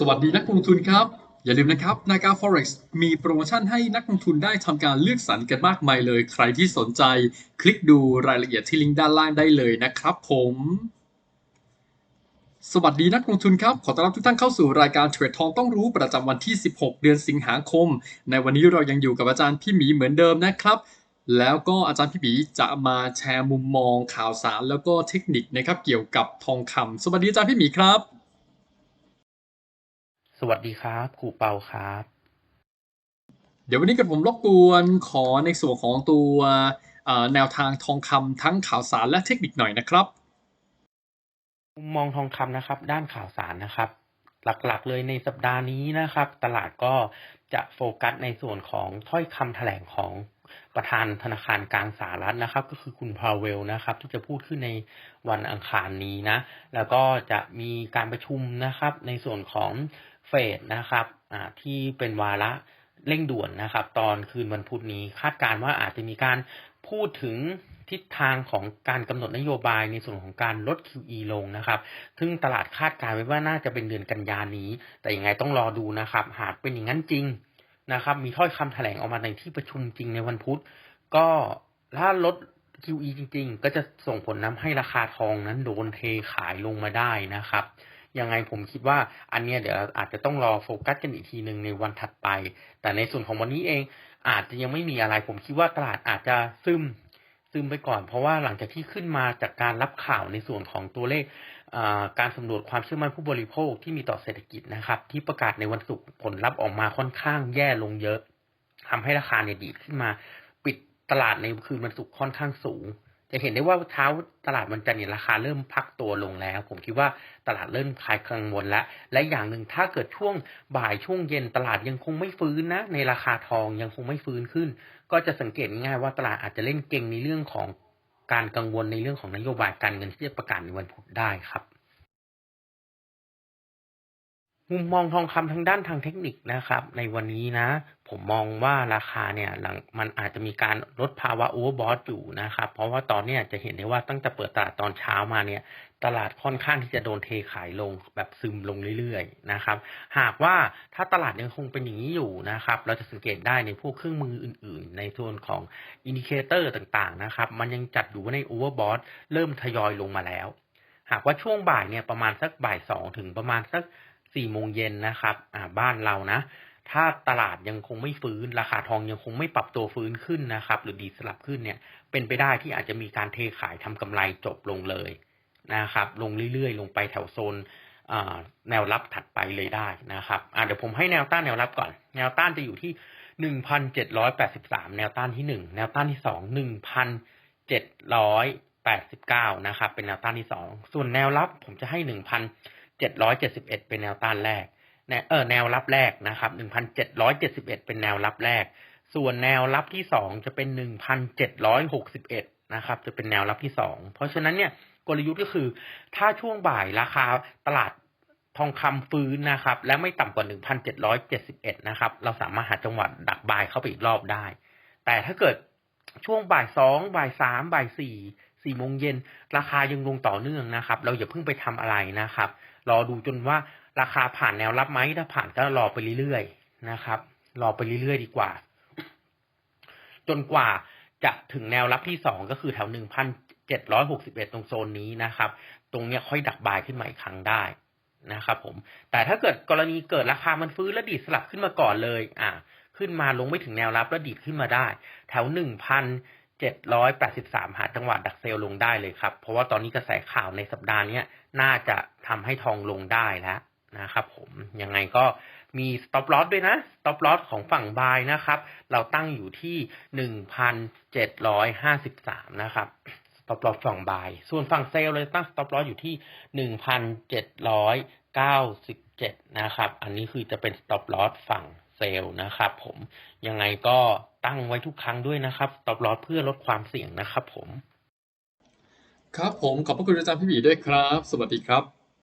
สวัสดีนักลงทุนครับ อย่าลืมนะครับนาการ Forex มีโปรโมชั่นให้นักลงทุนได้ทำการเลือกสรรกันมากมายเลย ใครที่สนใจ คลิกดูรายละเอียดที่ลิงก์ด้านล่างได้เลยนะครับผม สวัสดีนักลงทุนครับ ขอต้อนรับทุกท่านเข้าสู่รายการเทรดทองต้องรู้ประจำวันที่ 16 เดือนสิงหาคม ในวันนี้เรายังอยู่กับอาจารย์พี่หมีเหมือนเดิมนะครับแล้วก็อาจารย์พี่หมีจะมาแชร์มุมมองข่าวสารแล้วก็เทคนิคนะครับเกี่ยวกับทองคำสวัสดีอาจารย์พี่หมีครับ สวัสดีครับครูเปาครับ เดี๋ยววันนี้กับผมรบกวนขอในส่วนของตัวเอ่อแนวทางทองคำทั้งข่าวสารและเทคนิคหน่อยนะครับมุมมองทองคำนะครับ ด้านข่าวสารนะครับ หลักๆ เลยในสัปดาห์นี้นะครับ ตลาดก็จะโฟกัสในส่วนของถ้อยคำแถลงของประธานธนาคารกลางสหรัฐนะครับ ก็คือคุณพาวเวลนะครับ ที่จะพูดขึ้นในวันอังคารนี้นะ แล้วก็จะมีการประชุมนะครับ ในส่วนของ เฟดนะครับอ่าที่เป็นวาระเร่งด่วนนะครับ ตอนคืนวันพุธนี้คาดการณ์ว่าอาจจะมีการพูดถึงทิศทางของการกำหนดนโยบายในส่วนของการลด QE ลงนะครับ ซึ่งตลาดคาดการณ์ไว้ว่าน่าจะเป็นเดือนกันยานี้ แต่ยังไงต้องรอดูนะครับ หากเป็นอย่างนั้นจริงนะครับ มีถ้อยคำแถลงออกมาในที่ประชุมจริงในวันพุธ ก็ถ้าลด QE จริง ๆ ก็จะส่งผลนำให้ราคาทองนั้นโดนเทขายลงมาได้นะครับ ยังไงผมคิดว่าอันเนี้ยเดี๋ยวอาจจะต้องรอโฟกัสกันอีกทีหนึ่งในวันถัดไป แต่ในส่วนของวันนี้เองอาจจะยังไม่มีอะไร ผมคิดว่าตลาดอาจจะซึมซึมไปก่อน เพราะว่าหลังจากที่ขึ้นมาจากการรับข่าวในส่วนของตัวเลขการสำรวจความเชื่อมั่นผู้บริโภคที่มีต่อเศรษฐกิจนะครับ ที่ประกาศในวันศุกร์ผลลัพธ์ออกมาค่อนข้างแย่ลงเยอะทำให้ราคาเนี่ยดีดขึ้นมา ปิดตลาดในคืนวันศุกร์ค่อนข้างสูง จะเห็นได้ว่าเช้าตลาดวันจันทร์เนี่ยราคาเริ่มพักตัวลงแล้ว ผมคิดว่าตลาดเริ่มคลายกังวลแล้ว และอย่างหนึ่งถ้าเกิดช่วงบ่ายช่วงเย็นตลาดยังคงไม่ฟื้นนะ ในราคาทองยังคงไม่ฟื้นขึ้น ก็จะสังเกตง่ายว่าตลาดอาจจะเล่นเก่งในเรื่องของการกังวลในเรื่องของนโยบายการเงินที่จะประกาศในวันพุธได้ครับ มุมมองทองคำทางด้านทางเทคนิคนะครับ ในวันนี้นะ ผมมองว่าราคาเนี่ยหลังมันอาจจะมีการลดภาวะโอเวอร์บอทอยู่นะครับ เพราะว่าตอนเนี้ยจะเห็นได้ว่าตั้งแต่เปิดตลาดตอนเช้ามาเนี่ย ตลาดค่อนข้างที่จะโดนเทขายลงแบบซึมลงเรื่อยๆนะครับ หากว่าถ้าตลาดยังคงเป็นอย่างนี้อยู่นะครับ เราจะสังเกตได้ในพวกเครื่องมืออื่น ๆ ในส่วนของอินดิเคเตอร์ต่างๆนะครับ มันยังจัดอยู่ในโอเวอร์บอทเริ่มทยอยลงมาแล้ว หากว่าช่วงบ่ายเนี่ยประมาณสักบ่ายสองถึงประมาณสัก สี่โมงเย็นนะครับอ่าบ้านเรานะ ถ้าตลาดยังคงไม่ฟื้น ราคาทองยังคงไม่ปรับตัวฟื้นขึ้นนะครับ หรือดีสลับขึ้นเนี่ย เป็นไปได้ที่อาจจะมีการเทขายทำกำไรจบลงเลยนะครับ ลงเรื่อยๆ ลงไปแถวโซนแนวรับถัดไปเลยได้นะครับเดี๋ยวผมให้แนวต้านแนวรับก่อน แนวต้านจะอยู่ที่หนึ่งพันเจ็ดร้อยแปดสิบสามแนวต้านที่หนึ่งแนวต้านที่สองหนึ่งพันเจ็ดร้อยแปดสิบเก้านะครับ เป็นแนวต้านที่สองส่วนแนวรับผมจะให้หนึ่งพัน 771 เป็นแนวต้านแรกแนเออแนวรับแรกนะครับ 1,771 เป็นแนวรับแรก ส่วนแนวรับที่สองจะเป็น 1,761 นะครับ จะเป็นแนวรับที่สองเพราะฉะนั้นเนี่ยกลยุทธ์ก็คือ ถ้าช่วงบ่ายราคาตลาดทองคำฟื้นนะครับ และไม่ต่ำกว่า 1,771 นะครับ เราสามารถหาจังหวะดักบายเข้าไปอีกรอบได้ แต่ถ้าเกิดช่วงบ่ายสองบ่ายสามบ่ายสี่สี่โมงเย็นราคายังลงต่อเนื่องนะครับ เราอย่าเพิ่งไปทำอะไรนะครับ รอดูจนว่าราคาผ่านแนวรับไหมถ้าผ่านก็รอไปเรื่อยๆนะครับ รอไปเรื่อยๆดีกว่า จนกว่าจะถึงแนวรับที่สองก็คือแถวหนึ่งพันเจ็ดร้อยหกสิบเอ็ดตรงโซนนี้นะครับ ตรงเนี้ยค่อยดักบายขึ้นมาอีกครั้งได้นะครับผม แต่ถ้าเกิดกรณีเกิดราคามันฟื้นแล้วดีดสลับขึ้นมาก่อนเลย อ่า ขึ้นมาลงไม่ถึงแนวรับแล้วดีดขึ้นมาได้ แถวหนึ่งพัน เจ็ดร้อยแปดสิบสามหาจังหวะดักเซลลงได้เลยครับ เพราะว่าตอนนี้กระแสข่าวในสัปดาห์นี้น่าจะทำให้ทองลงได้แล้วนะครับผมยังไงก็มี stop loss ด้วยนะ stop loss ของฝั่งบายนะครับ เราตั้งอยู่ที่หนึ่งพันเจ็ดร้อยห้าสิบสามนะครับ stop loss ฝั่งบาย ส่วนฝั่งเซลเลยตั้ง stop loss อยู่ที่หนึ่งพันเจ็ดร้อยเก้าสิบเจ็ดนะครับ อันนี้คือจะเป็น stop loss ฝั่ง เซลล์นะครับผมยังไงก็ตั้งไว้ทุกครั้งด้วยนะครับตอบลอดเพื่อลดความเสี่ยงนะครับผม ครับผมขอบพระคุณอาจารย์พี่บีด้วยครับ สวัสดีครับ